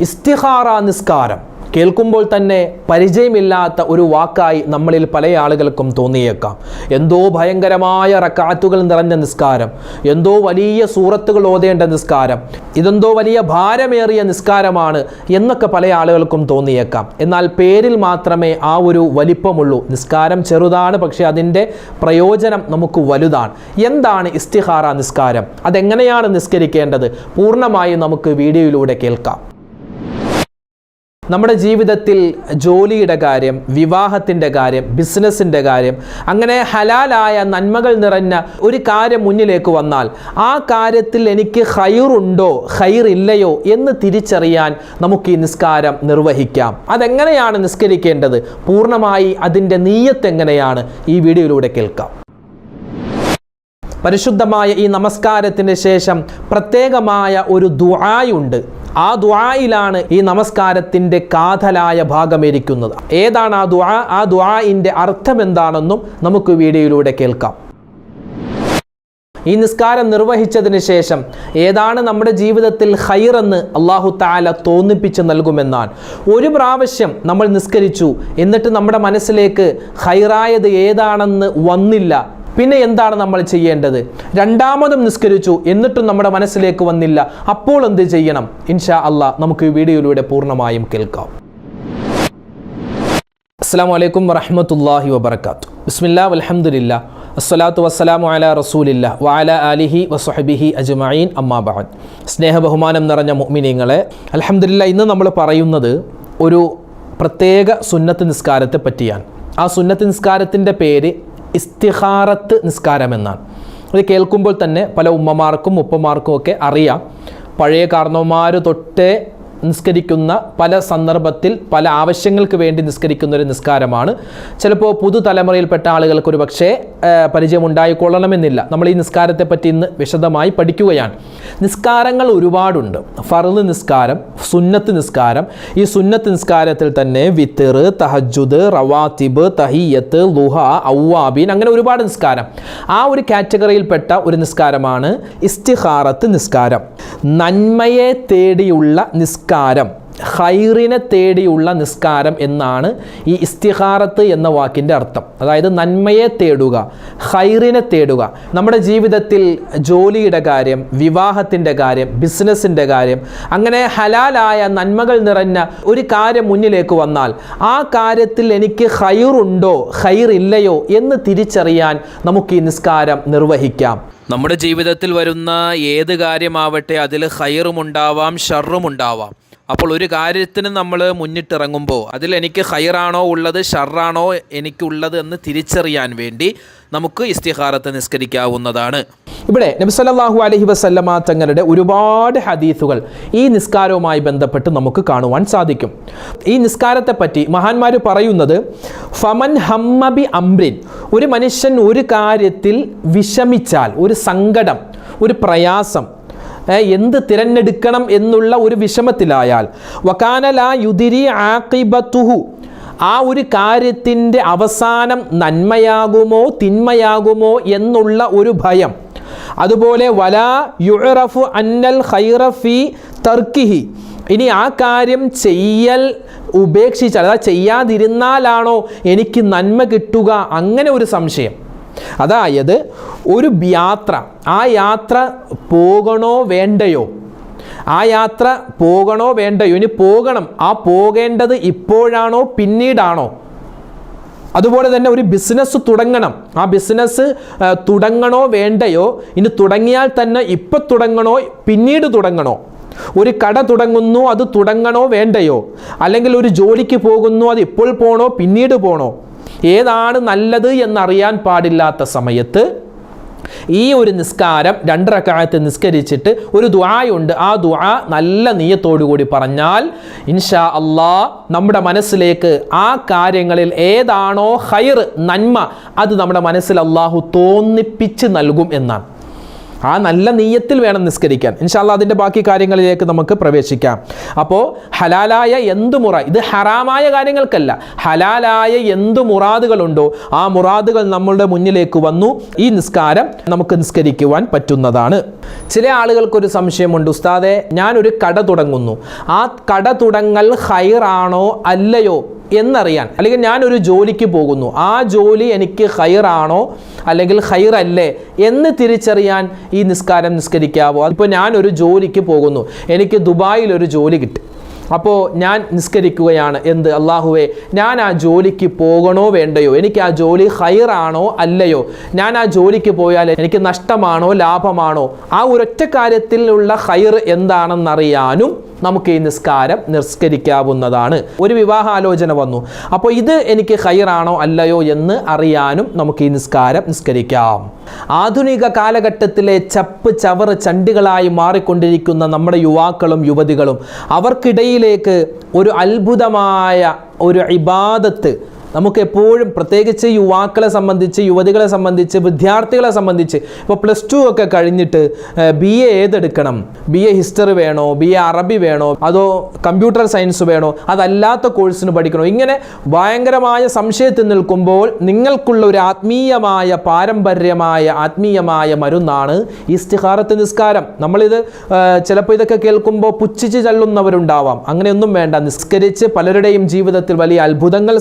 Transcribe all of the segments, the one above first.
ഇസ്തിഹാറ നിസ്കാരം. കേൾക്കുമ്പോൾ തന്നെ പരിചയമില്ലാത്ത ഒരു വാക്കായി നമ്മളിൽ പല ആളുകൾക്കും തോന്നിയേക്കാം. എന്തോ ഭയങ്കരമായ റക്കാത്തുകൾ നിറഞ്ഞ നിസ്കാരം. എന്തോ വലിയ സൂറത്തുകൾ ഓതേണ്ട നിസ്കാരം. ഇതെന്തോ വലിയ ഭാരമേറിയ നിസ്കാരമാണ് എന്നൊക്കെ പല ആളുകൾക്കും തോന്നിയേക്കാം. എന്നാൽ പേരിൽ മാത്രമേ ആ ഒരു വലിപ്പമുള്ളൂ. നിസ്കാരം ചെറുതാണ് പക്ഷേ അതിന്റെ പ്രയോജനം നമുക്ക് വലുതാണ്. എന്താണ് ഇസ്തിഹാറ നിസ്കാരം? അതെങ്ങനെയാണ് നിസ്കരിക്കേണ്ടത്? പൂർണമായും നമുക്ക് വീഡിയോയിലൂടെ കേൾക്കാം. നമ്മുടെ ജീവിതത്തിൽ ജോലിയുടെ കാര്യം വിവാഹത്തിന്റെ കാര്യം ബിസിനസ്സിന്റെ കാര്യം അങ്ങനെ ഹലാലായ നന്മകൾ നിറഞ്ഞ ഒരു കാര്യം മുന്നിലേക്ക് വന്നാൽ ആ കാര്യത്തിൽ എനിക്ക് ഹൈറുണ്ടോ ഹൈർ ഇല്ലയോ എന്ന് തിരിച്ചറിയാൻ നമുക്ക് ഈ നിസ്കാരം നിർവഹിക്കാം. അതെങ്ങനെയാണ് നിസ്കരിക്കേണ്ടത്? പൂർണമായി അതിന്റെ നീയത്ത് എങ്ങനെയാണ്? ഈ വീഡിയോയിലൂടെ കേൾക്കാം. പരിശുദ്ധമായ ഈ നമസ്കാരത്തിന് ശേഷം പ്രത്യേകമായ ഒരു ദുആയുണ്ട്. ആ ദ്വായിലാണ് ഈ നമസ്കാരത്തിന്റെ കാതലായ ഭാഗം ഇരിക്കുന്നത് ഏതാണ് ആ ദ്വാ ആ ദ്വായിന്റെ അർത്ഥം എന്താണെന്നും നമുക്ക് വീഡിയോയിലൂടെ കേൾക്കാം. ഈ നിസ്കാരം നിർവഹിച്ചതിന് ശേഷം ഏതാണ് നമ്മുടെ ജീവിതത്തിൽ ഹൈറെന്ന് അള്ളാഹു താല തോന്നിപ്പിച്ച് നൽകുമെന്നാണ്. ഒരു പ്രാവശ്യം നമ്മൾ നിസ്കരിച്ചു എന്നിട്ട് നമ്മുടെ മനസ്സിലേക്ക് ഹൈറായത് ഏതാണെന്ന് വന്നില്ല. പിന്നെ എന്താണ് നമ്മൾ ചെയ്യേണ്ടത്? രണ്ടാമതും നിസ്കരിച്ചു. എന്നിട്ടും നമ്മുടെ മനസ്സിലേക്ക് വന്നില്ല. അപ്പോൾ എന്ത് ചെയ്യണം? ഇൻഷാ അള്ളാഹ് നമുക്ക് ഈ വീഡിയോയിലൂടെ പൂർണമായും കേൾക്കാം. അസ്സാം വലൈക്കും വറഹമത്തല്ലാഹി വബർക്കാത്തു ബിസ്മില്ലാ വലഹമുല്ല അസ്സലാത്തു വസ്സലാമു അല റസൂലില്ല. വാല അലിഹി വസുഹബിഹി അജ്മീൻ അമ്മാബാൻ സ്നേഹ ബഹുമാനം നിറഞ്ഞ മുഅ്മിനീങ്ങളെ അലഹമുല്ല ഇന്ന് നമ്മൾ പറയുന്നത് ഒരു പ്രത്യേക സുന്നത്ത് നിസ്കാരത്തെ പറ്റിയാണ്. ആ സുന്നത്ത് നിസ്കാരത്തിന്റെ പേര് ഇസ്തിഹാറത്ത് നിസ്കാരം എന്നാണ് ഇത് കേൾക്കുമ്പോൾ തന്നെ പല ഉമ്മമാർക്കും ഉപ്പമാർക്കും ഒക്കെ അറിയാം. പഴയ കാരണവന്മാർ തൊട്ടേ നിസ്കരിക്കുന്ന പല സന്ദർഭത്തിൽ പല ആവശ്യങ്ങൾക്ക് വേണ്ടി നിസ്കരിക്കുന്ന ഒരു നിസ്കാരമാണ്. ചിലപ്പോൾ പുതുതലമുറയിൽപ്പെട്ട ആളുകൾക്ക് ഒരു പക്ഷേ പരിചയം ഉണ്ടായിക്കൊള്ളണമെന്നില്ല നമ്മൾ ഈ നിസ്കാരത്തെപ്പറ്റി ഇന്ന് വിശദമായി പഠിക്കുകയാണ്. നിസ്കാരങ്ങൾ ഒരുപാടുണ്ട്. ഫറുദ് നിസ്കാരം സുന്നത്ത് നിസ്കാരം. ഈ സുന്നത്ത് നിസ്കാരത്തിൽ തന്നെ വിത്തർ തഹജുദ് റവാത്തിബ് തഹിയത്ത് ലുഹ ഔവാബീൻ അങ്ങനെ ഒരുപാട് നിസ്കാരം. ആ ഒരു കാറ്റഗറിയിൽപ്പെട്ട ഒരു നിസ്കാരമാണ് ഇസ്തിഹാറത്ത് നിസ്കാരം. നന്മയെ തേടിയുള്ള നിസ്കാരം. ഹൈറിനെ തേടിയുള്ള നിസ്കാരം എന്നാണ് ഈ ഇസ്തിഹാറത്ത് എന്ന വാക്കിന്റെ അർത്ഥം. അതായത് നന്മയെ തേടുക ഹൈറിനെ തേടുക. നമ്മുടെ ജീവിതത്തിൽ ജോലിയുടെ കാര്യം വിവാഹത്തിന്റെ കാര്യം ബിസിനസ്സിന്റെ കാര്യം അങ്ങനെ ഹലാലായ നന്മകൾ നിറഞ്ഞ ഒരു കാര്യം മുന്നിലേക്ക് വന്നാൽ ആ കാര്യത്തിൽ എനിക്ക് ഹൈറുണ്ടോ ഇല്ലയോ എന്ന് തിരിച്ചറിയാൻ നമുക്ക് ഈ നിസ്കാരം നിർവഹിക്കാം. നമ്മുടെ ജീവിതത്തിൽ വരുന്ന ഏത് കാര്യമാവട്ടെ അതിൽ ഹൈറുമുണ്ടാവാം ഷർറുമുണ്ടാവാം. അപ്പോൾ ഒരു കാര്യത്തിന് നമ്മൾ മുന്നിട്ടിറങ്ങുമ്പോൾ അതിൽ എനിക്ക് ഹൈറാണോ ഉള്ളത് ഷർറാണോ എനിക്കുള്ളത് എന്ന് തിരിച്ചറിയാൻ വേണ്ടി നമുക്ക് ഇസ്തിഹാറത്ത് നിസ്കരിക്കാവുന്നതാണ്. ഇവിടെ നബി അലഹി വസല്ലമ തങ്ങളുടെ ഒരുപാട് ഹദീസുകൾ ഈ നിസ്കാരവുമായി ബന്ധപ്പെട്ട് നമുക്ക് കാണുവാൻ സാധിക്കും. ഈ നിസ്കാരത്തെ പറ്റി മഹാന്മാർ പറയുന്നത് ഫമൻ ഹമ്മബി അംബ്രിൻ ഒരു മനുഷ്യൻ ഒരു കാര്യത്തിൽ വിഷമിച്ചാൽ ഒരു സങ്കടം ഒരു പ്രയാസം എന്ത് തിരഞ്ഞെടുക്കണം എന്നുള്ള ഒരു വിഷമത്തിലായാൽ വക്കാനല യുതിരി ആക്കിബത്തുഹു ആ ഒരു കാര്യത്തിന്റെ അവസാനം നന്മയാകുമോ തിന്മയാകുമോ എന്നുള്ള ഒരു ഭയം. അതുപോലെ വലാ യുറഫു അന്നൽ ഹൈറഫി തർക്കിഹി ഇനി ആ കാര്യം ചെയ്യൽ ഉപേക്ഷിച്ചാൽ അതായത് ചെയ്യാതിരുന്നാലാണോ എനിക്ക് നന്മ കിട്ടുക അങ്ങനെ ഒരു സംശയം. അതായത് ഒരു യാത്ര ആ യാത്ര പോകണോ വേണ്ടയോ? ആ യാത്ര പോകണോ വേണ്ടയോ? ഇനി പോകണം. ആ പോകേണ്ടത് ഇപ്പോഴാണോ? പിന്നീടാണോ? അതുപോലെ തന്നെ ഒരു ബിസിനസ് തുടങ്ങണം. ആ ബിസിനസ് തുടങ്ങണോ വേണ്ടയോ? ഇനി തുടങ്ങിയാൽ തന്നെ ഇപ്പം തുടങ്ങണോ? പിന്നീട് തുടങ്ങണോ? ഒരു കട തുടങ്ങുന്നു അത് തുടങ്ങണോ വേണ്ടയോ? അല്ലെങ്കിൽ ഒരു ജോലിക്ക് പോകുന്നു അത് ഇപ്പോൾ പോണോ? പിന്നീട് പോണോ? ഏതാണ് നല്ലത് എന്നറിയാൻ പാടില്ലാത്ത സമയത്ത് ഈ ഒരു നിസ്കാരം രണ്ട് റക്കായത്ത് നിസ്കരിച്ചിട്ട് ഒരു ദുആയുണ്ട്. ആ ദുആ നല്ല നീയത്തോടുകൂടി പറഞ്ഞാൽ ഇൻഷാ അള്ളാ നമ്മുടെ മനസ്സിലേക്ക് ആ കാര്യങ്ങളിൽ ഏതാണോ ഹൈർ നന്മ അത് നമ്മുടെ മനസ്സിൽ അള്ളാഹു തോന്നിപ്പിച്ച് നൽകും എന്നാണ്. ആ നല്ല നീയത്തിൽ വേണം നിസ്കരിക്കാൻ. ഇൻഷാല്ല അതിന്റെ ബാക്കി കാര്യങ്ങളിലേക്ക് നമുക്ക് പ്രവേശിക്കാം. അപ്പോൾ ഹലാലായ എന്തു മുറ? ഇത് ഹറാമായ കാര്യങ്ങൾക്കല്ല. ഹലാലായ എന്ത് മുറാദുകളുണ്ടോ ആ മുറാദുകൾ നമ്മളുടെ മുന്നിലേക്ക് വന്നു. ഈ നിസ്കാരം നമുക്ക് നിസ്കരിക്കുവാൻ പറ്റുന്നതാണ്. ചില ആളുകൾക്കൊരു സംശയമുണ്ട് ഉസ്താദെ ഞാനൊരു കട തുടങ്ങുന്നു. ആ കട തുടങ്ങൽ ഹൈറാണോ അല്ലയോ? എന്നറിയാൻ. അല്ലെങ്കിൽ ഞാനൊരു ജോലിക്ക് പോകുന്നു. ആ ജോലി എനിക്ക് ഹൈറാണോ? അല്ലെങ്കിൽ ഹൈറല്ലേ? എന്ന് തിരിച്ചറിയാൻ ഈ നിസ്കാരം നിസ്കരിക്കാവോ? അതിപ്പോൾ ഞാനൊരു ജോലിക്ക് പോകുന്നു. എനിക്ക് ദുബായിൽ ഒരു ജോലി കിട്ടി. അപ്പോൾ ഞാൻ നിസ്കരിക്കുകയാണ്. എന്ത്? അള്ളാഹുവേ ഞാൻ ആ ജോലിക്ക് പോകണോ വേണ്ടയോ? എനിക്ക് ആ ജോലി ഹൈറാണോ അല്ലയോ? ഞാൻ ആ ജോലിക്ക് പോയാൽ എനിക്ക് നഷ്ടമാണോ ലാഭമാണോ? ആ ഒരൊറ്റ കാര്യത്തിലുള്ള ഹൈർ എന്താണെന്നറിയാനും നമുക്ക് ഈ നിസ്കാരം നിസ്കരിക്കാവുന്നതാണ്. ഒരു വിവാഹാലോചന വന്നു. അപ്പോൾ ഇത് എനിക്ക് ഹൈറാണോ അല്ലയോ എന്ന് അറിയാനും നമുക്ക് ഈ നിസ്കാരം നിസ്കരിക്കാം. ആധുനിക കാലഘട്ടത്തിലെ ചപ്പ് ചവറ് ചണ്ടികളായി മാറിക്കൊണ്ടിരിക്കുന്ന നമ്മുടെ യുവാക്കളും യുവതികളും അവർക്കിടയിലേക്ക് ഒരു അത്ഭുതമായ ഒരു ഇബാദത്ത് നമുക്ക് എപ്പോഴും പ്രത്യേകിച്ച് യുവാക്കളെ സംബന്ധിച്ച് യുവതികളെ സംബന്ധിച്ച് വിദ്യാർത്ഥികളെ സംബന്ധിച്ച് ഇപ്പോൾ പ്ലസ് ടു ഒക്കെ കഴിഞ്ഞിട്ട് ബി എ ഏതെടുക്കണം? ബി എ ഹിസ്റ്ററി വേണോ? ബി എ അറബി വേണോ? അതോ കമ്പ്യൂട്ടർ സയൻസ് വേണോ? അതല്ലാത്ത കോഴ്സിന് പഠിക്കണോ? ഇങ്ങനെ ഭയങ്കരമായ സംശയത്തിൽ നിൽക്കുമ്പോൾ നിങ്ങൾക്കുള്ള ഒരു ആത്മീയമായ പാരമ്പര്യമായ ആത്മീയമായ മരുന്നാണ് ഇസ്തിഹാറത്ത് നിസ്കാരം. നമ്മളിത് ചിലപ്പോൾ ഇതൊക്കെ കേൾക്കുമ്പോൾ പുച്ഛിച്ച് ചല്ലുന്നവരുണ്ടാവാം. അങ്ങനെയൊന്നും വേണ്ട. നിസ്കരിച്ച് പലരുടെയും ജീവിതത്തിൽ വലിയ അത്ഭുതങ്ങൾ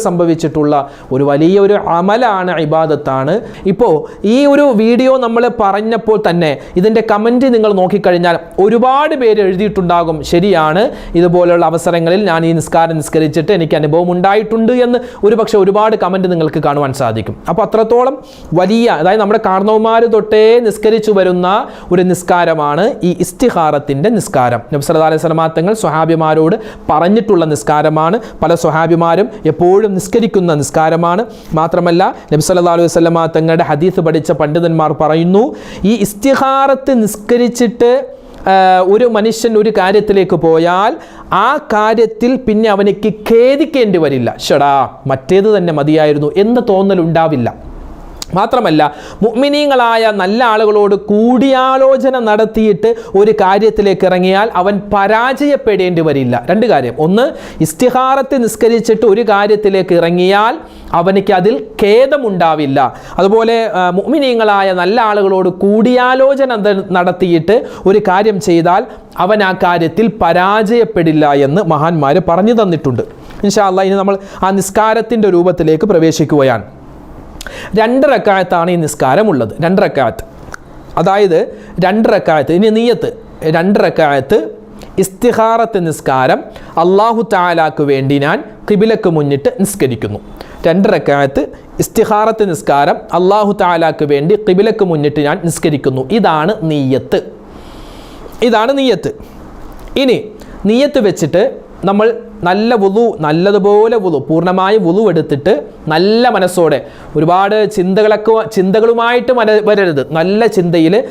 സംഭവിച്ചിട്ടുള്ള ഒരു വലിയ ഒരു അമലാണ് ഇബാദത്താണ്. ഇപ്പോൾ ഈ ഒരു വീഡിയോ നമ്മൾ പറഞ്ഞപ്പോൾ തന്നെ ഇതിന്റെ കമന്റ് നിങ്ങൾ നോക്കിക്കഴിഞ്ഞാൽ ഒരുപാട് പേര് എഴുതിയിട്ടുണ്ടാകും ശരിയാണ്. ഇതുപോലെയുള്ള അവസരങ്ങളിൽ ഞാൻ ഈ നിസ്കാരം നിസ്കരിച്ചിട്ട് എനിക്ക് അനുഭവം ഉണ്ടായിട്ടുണ്ട് എന്ന് ഒരുപക്ഷെ ഒരുപാട് കമന്റ് നിങ്ങൾക്ക് കാണുവാൻ സാധിക്കും. അപ്പോൾ അത്രത്തോളം വലിയ അതായത് നമ്മുടെ കാർണവന്മാർ തൊട്ടേ നിസ്കരിച്ചു വരുന്ന ഒരു നിസ്കാരമാണ് ഈ ഇസ്തിഹാറത്തിന്റെ നിസ്കാരം. നബ്സല്ലാ അലൈഹി സ്വലമാത്തങ്ങൾ സ്വഹാബിമാരോട് പറഞ്ഞിട്ടുള്ള നിസ്കാരമാണ്. പല സ്വഹാബിമാരും എപ്പോഴും നിസ്കരിക്കുന്ന നിസ്കാരമാണ്. മാത്രമല്ല നബി സല്ലല്ലാഹു അലൈഹി വസല്ലമ തങ്ങളുടെ ഹദീസ് പഠിച്ച പണ്ഡിതന്മാർ പറയുന്നു ഈ ഇസ്തിഹാറത്ത് നിസ്കരിച്ചിട്ട് ഒരു മനുഷ്യൻ ഒരു കാര്യത്തിലേക്ക് പോയാൽ ആ കാര്യത്തിൽ പിന്നെ അവനിക്ക് ഖേദിക്കേണ്ടി വരില്ല. ഷടാ മറ്റേത് തന്നെ മതിയായിരുന്നു എന്ന് തോന്നലുണ്ടാവില്ല. മാത്രമല്ല മുഗ്മിനീങ്ങളായ നല്ല ആളുകളോട് കൂടിയാലോചന നടത്തിയിട്ട് ഒരു കാര്യത്തിലേക്ക് ഇറങ്ങിയാൽ അവൻ പരാജയപ്പെടേണ്ടി വരില്ല. രണ്ട് കാര്യം. ഒന്ന് ഇസ്തിഹാറത്ത് നിസ്കരിച്ചിട്ട് ഒരു കാര്യത്തിലേക്ക് ഇറങ്ങിയാൽ അവനിക്ക് അതിൽ ഖേദമുണ്ടാവില്ല. അതുപോലെ മുഗ്മിനീങ്ങളായ നല്ല ആളുകളോട് കൂടിയാലോചന നടത്തിയിട്ട് ഒരു കാര്യം ചെയ്താൽ അവൻ ആ കാര്യത്തിൽ പരാജയപ്പെടില്ല എന്ന് മഹാന്മാർ പറഞ്ഞു തന്നിട്ടുണ്ട്. ഇൻഷാ അല്ലാ ഇനി നമ്മൾ ആ നിസ്കാരത്തിന്റെ രൂപത്തിലേക്ക് പ്രവേശിക്കുകയാണ്. രണ്ട് റക്കായത്താണ് ഈ നിസ്കാരമുള്ളത്. രണ്ട് റക്കായത്ത്. അതായത് രണ്ട് റക്കായത്ത് ഇനി നീയത്ത്. രണ്ട് റക്കായത്ത് ഇസ്തിഹാറത്ത് നിസ്കാരം അള്ളാഹു താലാക്ക് വേണ്ടി ഞാൻ കിബിലക്ക് മുന്നിട്ട് നിസ്കരിക്കുന്നു. രണ്ട് റക്കായത്ത് ഇസ്തിഹാറത്ത് നിസ്കാരം അള്ളാഹു താലാക്ക് വേണ്ടി കിബിലക്ക് മുന്നിട്ട് ഞാൻ നിസ്കരിക്കുന്നു. ഇതാണ് നീയത്ത്. ഇതാണ് നീയത്ത്. ഇനി നീയത്ത് വെച്ചിട്ട് നമ്മൾ നല്ല വുളു നല്ലതുപോലെ വുളു പൂർണമായ വുളു എടുത്തിട്ട് നല്ല മനസ്സോടെ ഒരുപാട് ചിന്തകളൊക്കെ ചിന്തകളുമായിട്ട് മന വരരുത്. നല്ല ചിന്തയിൽ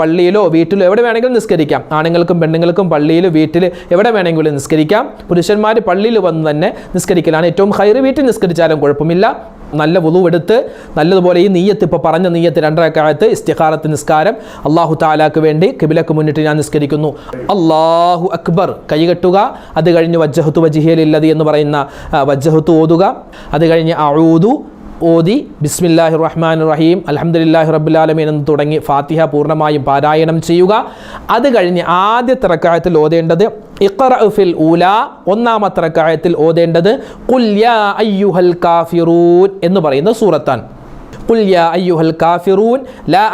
പള്ളിയിലോ വീട്ടിലോ എവിടെ വേണമെങ്കിലും നിസ്കരിക്കാം. ആണുങ്ങൾക്കും പെണ്ണുങ്ങൾക്കും പള്ളിയിൽ വീട്ടിൽ എവിടെ വേണമെങ്കിലും നിസ്കരിക്കാം. പുരുഷന്മാർ പള്ളിയിൽ വന്ന് തന്നെ നിസ്കരിക്കലാണ്. ഏറ്റവും ഹൈറ് വീട്ടിൽ നിസ്കരിച്ചാലും കുഴപ്പമില്ല. നല്ല വുളുവെടുത്ത് നല്ലതുപോലെ ഈ നീയത്ത് ഇപ്പോൾ പറഞ്ഞ നീയത്ത് രണ്ടരക്കാലത്ത് ഇസ്തിഖാറത്ത് നിസ്കാരം അള്ളാഹു താലാക്ക് വേണ്ടി കിബിലക്ക് മുന്നിട്ട് ഞാൻ നിസ്കരിക്കുന്നു. അള്ളാഹു അക്ബർ. കൈകെട്ടുക അത് കഴിഞ്ഞ് വജ്ജഹത്തു വജിഹേലില്ലതി എന്ന് പറയുന്ന വജ്ജഹത്തു ഓതുക. അത് കഴിഞ്ഞ് അഴൂദു ഓതി ബിസ്മില്ലാഹി റഹ്മാൻ റഹീം അലഹമുല്ലാഹി റബുലാലമീൻ എന്ന് തുടങ്ങി ഫാത്തിഹ പൂർണമായും പാരായണം ചെയ്യുക. അത് കഴിഞ്ഞ് ആദ്യ റക്കായത്തിൽ ഓതേണ്ടത് ഇഖറഫിൽ ഊല ഒന്നാമത്തെ റക്കായത്തിൽ ഓതേണ്ടത് ഖുൽ യാ അയ്യുഹൽ കാഫിറൂൻ എന്ന് പറയുന്ന സൂറത്താണ്. അയ്യുഹൽ കാഫിറൂൻ ലാ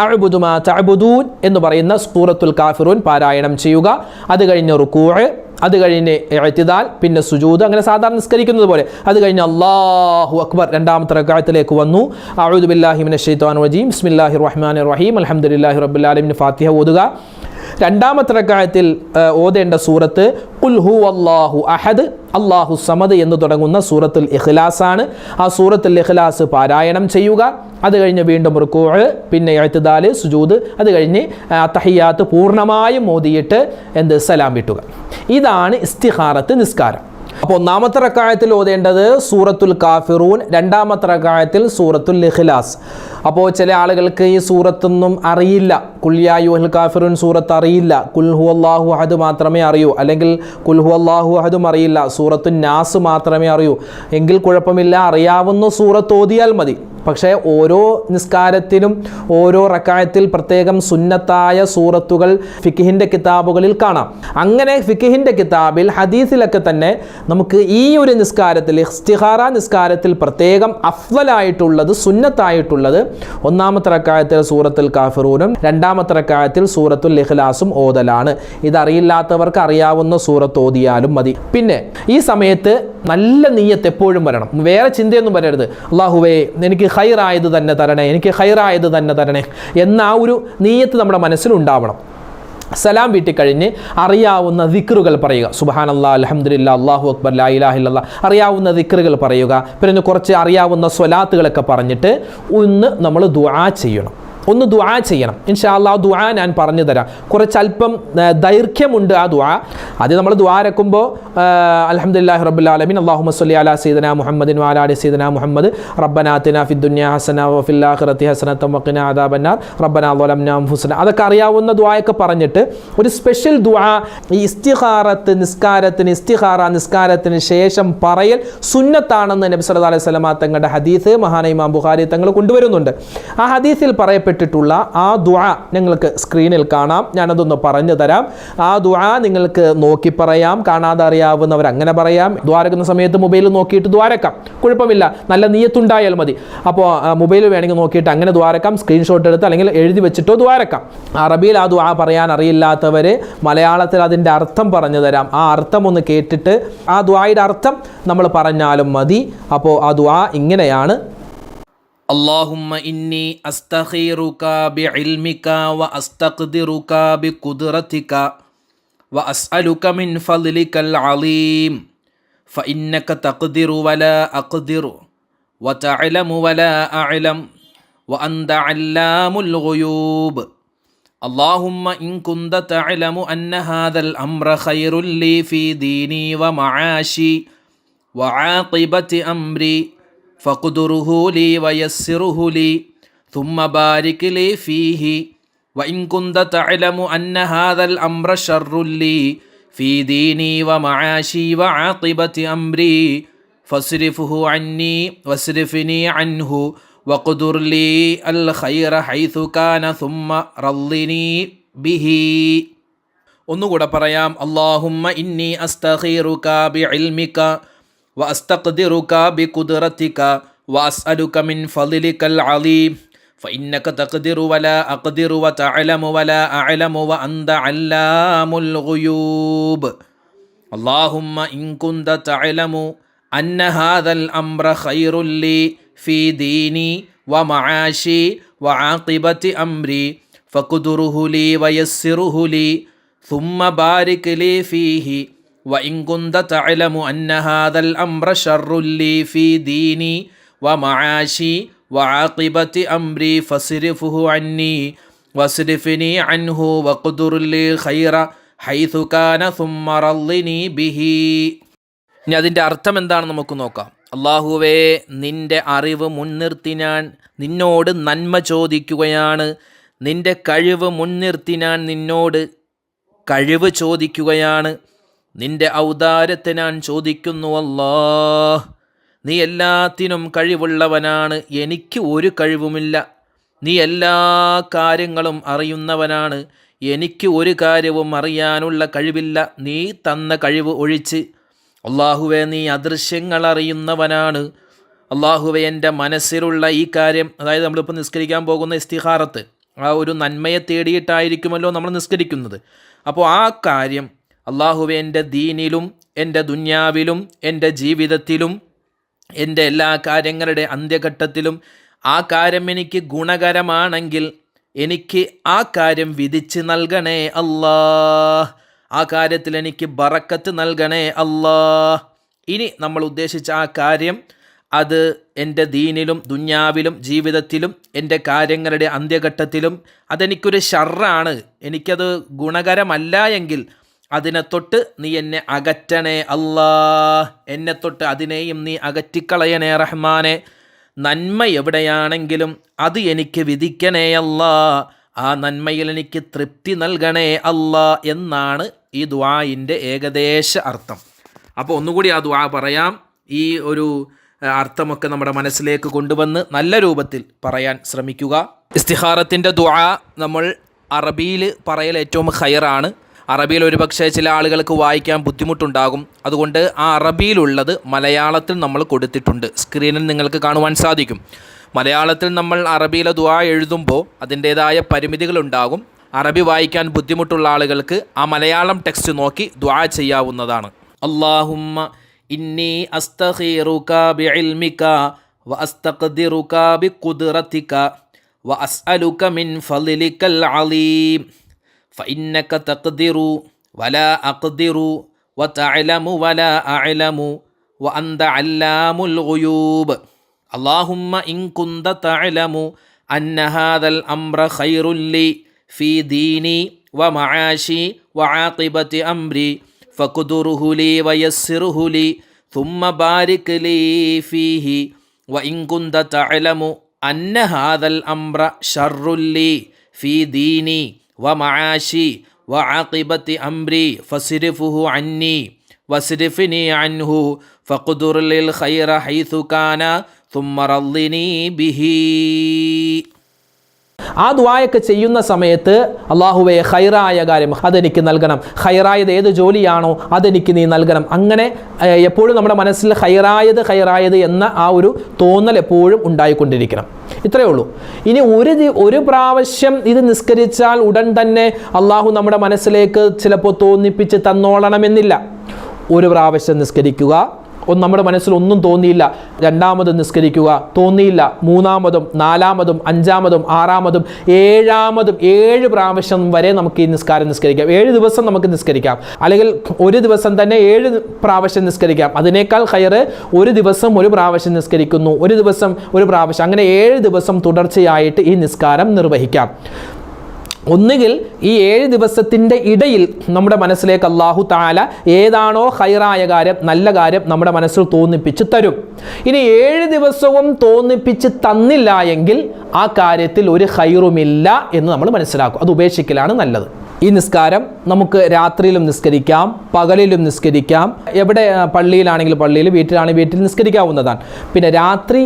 എന്ന് പറയുന്ന സൂറത്തുൽ കാഫിറൂൻ പാരായണം ചെയ്യുക. അത് കഴിഞ്ഞ് റുക്കൂഅ് അത് കഴിഞ്ഞ് എഴുത്തിദാൽ പിന്നെ സുജൂദ് അങ്ങനെ സാധാരണ നിസ്കരിക്കുന്നത് പോലെ. അത് കഴിഞ്ഞ് അള്ളാഹു അക്ബർ രണ്ടാമത്തെ റക്കായത്തിലേക്ക് വന്നു. അഴുദുബില്ലാഹിമിൻ ബില്ലാഹി വജീം ബിസ്മില്ലാഹി റഹ്മാനിർ റഹീം. അൽഹംദുലില്ലാഹി റബ്ബിൽ ആലമീൻ. ഫാത്തിഹ ഓതുക. രണ്ടാമത്തെ റക്കായത്തിൽ ഓതേണ്ട സൂറത്ത് ഖുൽ അള്ളാഹു അഹദ് അള്ളാഹു സമദ് എന്ന് തുടങ്ങുന്ന സൂറത്തുൽ ഇഖ്ലാസ് ആണ് ആ സൂറത്തുൽ ഇഖ്ലാസ് പാരായണം ചെയ്യുക. അത് കഴിഞ്ഞ് വീണ്ടും റുക്കോഴ് പിന്നെ എഴുത്തുദാൽ സുജൂദ് അത് കഴിഞ്ഞ് തഹിയാത്ത് പൂർണമായും ഓതിയിട്ട് എന്ത്? സലാം വിട്ടുക. ഇതാണ് ഇസ്തിഹാറത്ത് നിസ്കാരം. അപ്പോൾ ഒന്നാമത്തെ റക്കായത്തിൽ ഓതേണ്ടത് സൂറത്തുൽ കാഫിറൂൻ രണ്ടാമത്തെ റക്കായത്തിൽ സൂറത്തുൽ ഇഖ്ലാസ്. അപ്പോൾ ചില ആളുകൾക്ക് ഈ സൂറത്തൊന്നും അറിയില്ല. കുല്യായുഹൽ കാഫിറൂൻ സൂറത്ത് അറിയില്ല. കുൽഹു അള്ളാഹു അഹദ് മാത്രമേ അറിയൂ. അല്ലെങ്കിൽ കുൽഹു അള്ളാഹു അഹദും അറിയില്ല. സൂറത്തു നാസ് മാത്രമേ അറിയൂ. എങ്കിൽ കുഴപ്പമില്ല. അറിയാവുന്ന സൂറത്ത് ഓതിയാൽ മതി. പക്ഷേ ഓരോ നിസ്കാരത്തിലും ഓരോ റക്കായത്തിൽ പ്രത്യേകം സുന്നത്തായ സൂറത്തുകൾ ഫിക്കിഹിന്റെ കിതാബുകളിൽ കാണാം. അങ്ങനെ ഫിക്കിഹിന്റെ കിതാബിൽ ഹദീസിലൊക്കെ തന്നെ നമുക്ക് ഈ ഒരു നിസ്കാരത്തിൽ ഇഖ്തിഹാറ നിസ്കാരത്തിൽ പ്രത്യേകം അഫ്വലായിട്ടുള്ളത് സുന്നത്തായിട്ടുള്ളത് ഒന്നാമത്തെ റക്കായത്തിൽ സൂറത്തുൽ കാഫിറൂനും രണ്ടാമത്തെ റക്കായത്തിൽ സൂറത്തുൽ ഇഖ്ലാസും ഓതലാണ്. ഇതറിയില്ലാത്തവർക്ക് അറിയാവുന്ന സൂറത്ത് ഓതിയാലും മതി. പിന്നെ ഈ സമയത്ത് നല്ല നീയത്ത് എപ്പോഴും വരണം. വേറെ ചിന്തയൊന്നും വരരുത്. അള്ളാഹുവേ എനിക്ക് ഹൈറായത് തന്നെ തരണേ എനിക്ക് ഹൈറായത് തന്നെ തരണേ എന്ന ആ ഒരു നീയത്ത് നമ്മുടെ മനസ്സിലുണ്ടാവണം. സലാം വീട്ടിക്കഴിഞ്ഞ് അറിയാവുന്ന ദിക്റുകൾ പറയുക. സുബാനല്ലാ അലഹമ്മദില്ല അള്ളാഹു അക്ബർ ലാ അറിയാവുന്ന ദിക്റുകൾ പറയുക. പിന്നെ കുറച്ച് അറിയാവുന്ന സ്വലാത്തുകളൊക്കെ പറഞ്ഞിട്ട് ഒന്ന് നമ്മൾ ദുആ ചെയ്യണം. ഒന്ന് ദുആ ചെയ്യണം. ഇൻഷാ അല്ലാ ദുആ ഞാൻ പറഞ്ഞു തരാം. കുറച്ച് അല്പം ആ, ദൈർഘ്യമുണ്ട് ആ ദുആ. അത് നമ്മൾ ദ്വാരക്കുമ്പോൾ റബ്ബിൽ ആലമീൻ അള്ളാഹു സല്ലി അലാ സീദന മുഹമ്മദിൻ വാലാലി സീദന മുഹമ്മദ്. റബ്ബനാത്തിന ഫിദ്ദുന്യ ദുനിയ ഹസന വഫിൽ ആഖിറതി ഹസനത്തം വഖിന അദാബന്നാർ. റബ്ബന ളലംന അൻഫുസന. അതൊക്കെ അറിയാവുന്ന ദുആയൊക്കെ പറഞ്ഞിട്ട് ഒരു സ്പെഷ്യൽ ദുആ ഈ ഇസ്തിഖാറത്ത് നിസ്കാരത്തിന് ഇസ്തിഖാറ നിസ്കാരത്തിന് ശേഷം പറയൽ സുന്നത്താണെന്ന് നബി സല്ലല്ലാഹു അലൈഹി വസല്ലം തങ്ങളുടെ ഹദീസ് മഹാന ഇമാം ബുഖാരി തങ്ങൾ കൊണ്ടുവരുന്നുണ്ട്. ആ ഹദീസിൽ പറയപ്പെട്ടിട്ടുള്ള ആ ദുആ നിങ്ങൾക്ക് സ്ക്രീനിൽ കാണാം. ഞാനതൊന്ന് പറഞ്ഞു തരാം. ആ ദുആ നിങ്ങൾക്ക് നോക്കി പറയാം. കാണാതെ അറിയാവുന്നവർ അങ്ങനെ പറയാം. ദ്വാരക്കുന്ന സമയത്ത് മൊബൈൽ നോക്കിയിട്ട് ദ്വാരക്കാം കുഴപ്പമില്ല. നല്ല നീയത്തുണ്ടായാൽ മതി. അപ്പോൾ മൊബൈൽ വേണമെങ്കിൽ നോക്കിയിട്ട് അങ്ങനെ ദ്വാരക്കാം സ്ക്രീൻഷോട്ട് എടുത്ത് അല്ലെങ്കിൽ എഴുതി വെച്ചിട്ടോ ദ്വാരക്കാം അറബിയിൽ ആ ദുആ പറയാൻ അറിയില്ലാത്തവർ മലയാളത്തിൽ അതിന്റെ അർത്ഥം പറഞ്ഞു തരാം. ആ അർത്ഥം ഒന്ന് കേട്ടിട്ട് ആ ദുആയുടെ അർത്ഥം നമ്മൾ പറഞ്ഞാലും മതി. അപ്പോൾ ആ ദുആ ഇങ്ങനെയാണ്. اللهم إني أستخيرك بعلمك وأستقدرك بقدرتك وأسألك من فضلك العظيم فإنك تقدر ولا أقدر وتعلم ولا أعلم وأنت علام الغيوب. اللهم إن كنت تعلم أن هذا الأمر خير لي في ديني ومعاشي وعاقبة أمري فقدره لي ويسره لي ثم بارك لي فيه وإن كنت تعلم أن هذا الأمر شر لي في ديني ومعاشي وعاقبة أمري فاصرفه عني واصرفني عنه وقدر لي الخير حيث كان ثم رضني به ഒന്നുകൂടെ പറയാം അള്ളാഹുമ്മ ഇന്നി അസ്തഖീറുക ബിഇൽമിക وأستقدرك بقدرتك وأسألك من فضلك العظيم. فإنك تقدر ولا أقدر وتعلم ولا أعلم وأنت علام الغيوب. اللهم إن كنت تعلم أن هذا الأمر خير لي في ديني ومعاشي وعاقبة أمري فقدره لي ويسره لي ثم بارك لي فيه. وإن كنت تعلم أن هذا الأمر شر لي في ديني ومعاشي وعاقبة أمري فاصرفه عني واصرفني عنه وقدر لي خير حيث كان ثم رضني به ഇനി അതിൻ്റെ അർത്ഥം എന്താണെന്ന് നമുക്ക് നോക്കാം അള്ളാഹുവേ നിന്റെ അറിവ് മുൻനിർത്തി ഞാൻ നിന്നോട് നന്മ ചോദിക്കുകയാണ് നിന്റെ കഴിവ് മുൻനിർത്തി ഞാൻ നിന്നോട് കഴിവ് ചോദിക്കുകയാണ് നിന്റെ ഔദാരത്തെ ഞാൻ ചോദിക്കുന്നു അല്ലാ നീ എല്ലാത്തിനും കഴിവുള്ളവനാണ് എനിക്ക് ഒരു കഴിവുമില്ല. നീ എല്ലാ കാര്യങ്ങളും അറിയുന്നവനാണ് എനിക്ക് ഒരു കാര്യവും അറിയാനുള്ള കഴിവില്ല. നീ തന്ന കഴിവ് ഒഴിച്ച്. അള്ളാഹുവെ നീ അദൃശ്യങ്ങൾ അറിയുന്നവനാണ്. അള്ളാഹുവെ എന്റെ മനസ്സിലുള്ള ഈ കാര്യം അതായത് നമ്മളിപ്പോൾ നിസ്കരിക്കാൻ പോകുന്ന ഇസ്തിഹാറത്ത് ആ ഒരു നന്മയെ തേടിയിട്ടായിരിക്കുമല്ലോ നമ്മൾ നിസ്കരിക്കുന്നത്. അപ്പോൾ ആ കാര്യം അള്ളാഹുവെ എന്റെ ദീനിലും എന്റെ ദുന്യാവിലും എന്റെ ജീവിതത്തിലും എന്റെ എല്ലാ കാര്യങ്ങളുടെ അന്ത്യഘട്ടത്തിലും ആ കാര്യം എനിക്ക് ഗുണകരമാണെങ്കിൽ എനിക്ക് ആ കാര്യം വിധിച്ച് നൽകണേ അല്ലാ. ആ കാര്യത്തിൽ എനിക്ക് ബറക്കത്ത് നൽകണേ അല്ലാ. ഇനി നമ്മൾ ഉദ്ദേശിച്ച ആ കാര്യം അത് എന്റെ ദീനിലും ദുന്യാവിലും ജീവിതത്തിലും എന്റെ കാര്യങ്ങളുടെ അന്ത്യഘട്ടത്തിലും അതെനിക്കൊരു ഷർറാണ്. എനിക്കത് ഗുണകരമല്ല എങ്കിൽ അതിനെ തൊട്ട് നീ എന്നെ അകറ്റണേ അല്ലാ എന്നെ തൊട്ട് അതിനെയും നീ അകറ്റിക്കളയണേ റഹ്മാനെ. നന്മ എവിടെയാണെങ്കിലും അത് എനിക്ക് വിധിക്കണേ അല്ലാ ആ നന്മയിൽ എനിക്ക് തൃപ്തി നൽകണേ അല്ലാ എന്നാണ് ഈ ദ്വായിന്റെ ഏകദേശ അർത്ഥം. അപ്പോൾ ഒന്നുകൂടി ആ ദ്വാ പറയാം. ഈ ഒരു അർത്ഥമൊക്കെ നമ്മുടെ മനസ്സിലേക്ക് കൊണ്ടുവന്ന് നല്ല രൂപത്തിൽ പറയാൻ ശ്രമിക്കുക. ഇസ്തിഹാറത്തിന്റെ ദ്വാ നമ്മൾ അറബിയിൽ പറയൽ ഏറ്റവും ഹയറാണ് അറബിയിൽ ഒരുപക്ഷെ ചില ആളുകൾക്ക് വായിക്കാൻ ബുദ്ധിമുട്ടുണ്ടാകും. അതുകൊണ്ട് ആ അറബിയിലുള്ളത് മലയാളത്തിൽ നമ്മൾ കൊടുത്തിട്ടുണ്ട്. സ്ക്രീനിൽ നിങ്ങൾക്ക് കാണുവാൻ സാധിക്കും. മലയാളത്തിൽ നമ്മൾ അറബിയിലെ ദ്വാ എഴുതുമ്പോൾ അതിന്റേതായ പരിമിതികളുണ്ടാകും അറബി വായിക്കാൻ ബുദ്ധിമുട്ടുള്ള ആളുകൾക്ക് ആ മലയാളം ടെക്സ്റ്റ് നോക്കി ദ്വാ ചെയ്യാവുന്നതാണ്. അള്ളാഹുമ്മ ഇന്നി അസ്തഖീറുക ബിഇൽമിക മിൻ അലീം. فإنك تقدر ولا أقدر وتعلم ولا أعلم وأنت علام الغيوب. اللهم إن كنت تعلم أن هذا الأمر خير لي في ديني ومعاشي وعاقبة أمري فقدره لي ويسره لي ثم بارك لي فيه. وإن كنت تعلم أن هذا الأمر شر لي في ديني ومعاشي وعاقبة أمري فاصرفه عني واصرفني عنه فقدر لي الخير حيث كان ثم رضني به. ആ ദ്വായൊക്കെ ചെയ്യുന്ന സമയത്ത് അള്ളാഹുവെ ഹൈറായ കാര്യം അതെനിക്ക് നൽകണം. ഹൈറായത് ഏത് ജോലിയാണോ അതെനിക്ക് നീ നൽകണം. അങ്ങനെ എപ്പോഴും നമ്മുടെ മനസ്സിൽ ഹൈറായത് ഹൈറായത് എന്ന ആ ഒരു തോന്നൽ എപ്പോഴും ഉണ്ടായിക്കൊണ്ടിരിക്കണം. ഇത്രയേ ഉള്ളൂ. ഇനി ഒരു ഒരു പ്രാവശ്യം ഇത് നിസ്കരിച്ചാൽ ഉടൻ തന്നെ അള്ളാഹു നമ്മുടെ മനസ്സിലേക്ക് ചിലപ്പോൾ തോന്നിപ്പിച്ച് തന്നോളണമെന്നില്ല. ഒരു പ്രാവശ്യം നിസ്കരിക്കുക ഒന്ന് നമ്മുടെ മനസ്സിൽ ഒന്നും തോന്നിയില്ല. രണ്ടാമതും നിസ്കരിക്കുക. തോന്നിയില്ല. മൂന്നാമതും നാലാമതും അഞ്ചാമതും ആറാമതും ഏഴാമതും ഏഴ് പ്രാവശ്യം വരെ നമുക്ക് ഈ നിസ്കാരം നിസ്കരിക്കാം. ഏഴ് ദിവസം നമുക്ക് നിസ്കരിക്കാം. അല്ലെങ്കിൽ ഒരു ദിവസം തന്നെ ഏഴ് പ്രാവശ്യം നിസ്കരിക്കാം. അതിനേക്കാൾ ഹയറ് ഒരു ദിവസം ഒരു പ്രാവശ്യം നിസ്കരിക്കുന്നു. ഒരു ദിവസം ഒരു പ്രാവശ്യം. അങ്ങനെ ഏഴ് ദിവസം തുടർച്ചയായിട്ട് ഈ നിസ്കാരം നിർവഹിക്കാം. ഒന്നുകിൽ ഈ ഏഴ് ദിവസത്തിന്റെ ഇടയിൽ നമ്മുടെ മനസ്സിലേക്ക് അള്ളാഹു താല ഏതാണോ ഹൈറായ കാര്യം നല്ല കാര്യം നമ്മുടെ മനസ്സിൽ തോന്നിപ്പിച്ച് തരും. ഇനി ഏഴ് ദിവസവും തോന്നിപ്പിച്ച് തന്നില്ല എങ്കിൽ ആ കാര്യത്തിൽ ഒരു ഹൈറുമില്ല എന്ന് നമ്മൾ മനസ്സിലാക്കും. അത് ഉപേക്ഷിക്കലാണ് നല്ലത്. ഈ നിസ്കാരം നമുക്ക് രാത്രിയിലും നിസ്കരിക്കാം പകലിലും നിസ്കരിക്കാം. എവിടെ പള്ളിയിലാണെങ്കിൽ പള്ളിയിൽ വീട്ടിലാണെങ്കിൽ വീട്ടിൽ നിസ്കരിക്കാവുന്നതാണ്. പിന്നെ രാത്രി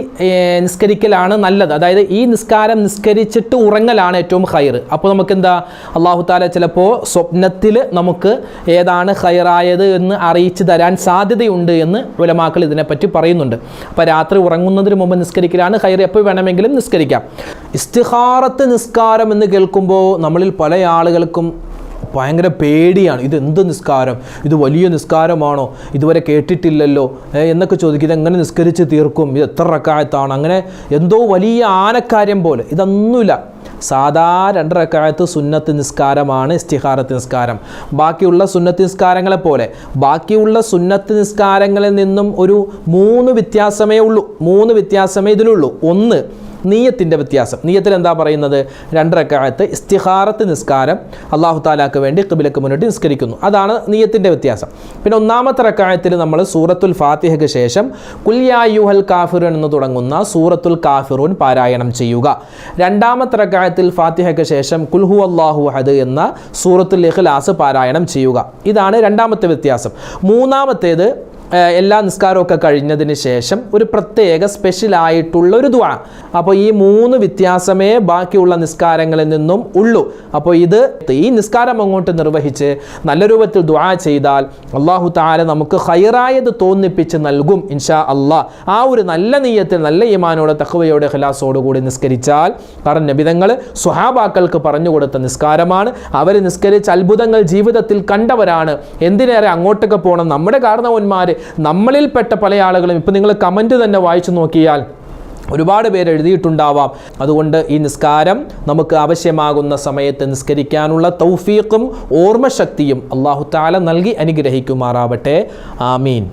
നിസ്കരിക്കലാണ് നല്ലത്. അതായത് ഈ നിസ്കാരം നിസ്കരിച്ചിട്ട് ഉറങ്ങലാണ് ഏറ്റവും ഹൈർ അപ്പോൾ നമുക്ക് എന്താ അള്ളാഹു താല ചിലപ്പോൾ സ്വപ്നത്തിൽ നമുക്ക് ഏതാണ് ഹൈറായത് എന്ന് അറിയിച്ചു തരാൻ സാധ്യതയുണ്ട് എന്ന് ഉലമാക്കൾ ഇതിനെപ്പറ്റി പറയുന്നുണ്ട്. അപ്പോൾ രാത്രി ഉറങ്ങുന്നതിന് മുമ്പ് നിസ്കരിക്കലാണ് ഹൈർ എപ്പോൾ വേണമെങ്കിലും നിസ്കരിക്കാം. ഇസ്തിഹാറത്ത് നിസ്കാരം എന്ന് കേൾക്കുമ്പോൾ നമ്മളിൽ പല ആളുകൾക്കും ഭയങ്കര പേടിയാണ്. ഇത് എന്ത് നിസ്കാരം? ഇത് വലിയ നിസ്കാരമാണോ? ഇതുവരെ കേട്ടിട്ടില്ലല്ലോ. എന്നൊക്കെ ചോദിക്കും. ഇതെങ്ങനെ നിസ്കരിച്ച് തീർക്കും? ഇത് എത്ര റക്കായത്താണ്? അങ്ങനെ എന്തോ വലിയ ആനക്കാര്യം പോലെ. ഇതൊന്നുമില്ല. സാധാ രണ്ടരക്കാലത്ത് സുന്നത്ത് നിസ്കാരമാണ് ഇസ്തിഹാറത്ത് നിസ്കാരം. ബാക്കിയുള്ള സുന്നത്ത് നിസ്കാരങ്ങളെ പോലെ. ബാക്കിയുള്ള സുന്നത്ത് നിസ്കാരങ്ങളിൽ നിന്നും ഒരു മൂന്ന് വ്യത്യാസമേ ഉള്ളൂ. മൂന്ന് വ്യത്യാസമേ ഇതിലുള്ളൂ. ഒന്ന് നീയത്തിന്റെ വ്യത്യാസം. നീയത്തിൽ എന്താ പറയുന്നത്? രണ്ടരക്കാലത്ത് ഇസ്തിഹാറത്ത് നിസ്കാരം അള്ളാഹു താലാക്ക് വേണ്ടി കിബിലക്ക് മുന്നിട്ട് നിസ്കരിക്കുന്നു. അതാണ് നീയത്തിന്റെ വ്യത്യാസം. പിന്നെ ഒന്നാമത്തെ റക്കായത്തിൽ നമ്മൾ സൂറത്തുൽ ഫാത്തിഹയ്ക്ക് ശേഷം കുല്യായുഹൽ കാഫിറുൻ എന്ന് തുടങ്ങുന്ന സൂറത്തുൽ കാഫിറൂൻ പാരായണം ചെയ്യുക. രണ്ടാമത്തെ റക്കായത്തിൽ ഫാത്തിഹയ്ക്ക് ശേഷം കുൽഹു അള്ളാഹു ഹദ് എന്ന സൂറത്തുൽ ഇഖ്ലാസ് പാരായണം ചെയ്യുക. ഇതാണ് രണ്ടാമത്തെ വ്യത്യാസം. മൂന്നാമത്തേത് എല്ലാ നിസ്കാരമൊക്കെ കഴിഞ്ഞതിന് ശേഷം ഒരു പ്രത്യേക സ്പെഷ്യൽ ആയിട്ടുള്ള ഒരു ദ്വാ. അപ്പോൾ ഈ മൂന്ന് വ്യത്യാസമേ ബാക്കിയുള്ള നിസ്കാരങ്ങളിൽ നിന്നും ഉള്ളൂ. അപ്പോൾ ഇത് ഈ നിസ്കാരം അങ്ങോട്ട് നിർവഹിച്ച് നല്ല രൂപത്തിൽ ദ്വാ ചെയ്താൽ അള്ളാഹു താല നമുക്ക് ഹൈറായത് തോന്നിപ്പിച്ച് നൽകും ഇൻഷാ അള്ളാഹ്. ആ ഒരു നല്ല നീയത്തിൽ നല്ല ഈമാനോടെ തഹ്വയോടെ ഖലാസോടുകൂടി നിസ്കരിച്ചാൽ കാരണം നബിതങ്ങൾ സ്വഹാബാക്കൾക്ക് പറഞ്ഞു കൊടുത്ത നിസ്കാരമാണ്. അവർ നിസ്കരിച്ച് അത്ഭുതങ്ങൾ ജീവിതത്തിൽ കണ്ടവരാണ്. എന്തിനേറെ അങ്ങോട്ടൊക്കെ പോകണം നമ്മുടെ കാരണവന്മാർ നമ്മളിൽപ്പെട്ട പല ആളുകളും ഇപ്പം നിങ്ങൾ കമന്റ് തന്നെ വായിച്ചു നോക്കിയാൽ ഒരുപാട് പേര് എഴുതിയിട്ടുണ്ടാവാം. അതുകൊണ്ട് ഈ നിസ്കാരം നമുക്ക് ആവശ്യമാകുന്ന സമയത്ത് നിസ്കരിക്കാനുള്ള തൗഫീഖും ഓർമ്മശക്തിയും അള്ളാഹു താല നൽകി അനുഗ്രഹിക്കുമാറാവട്ടെ. ആമീൻ.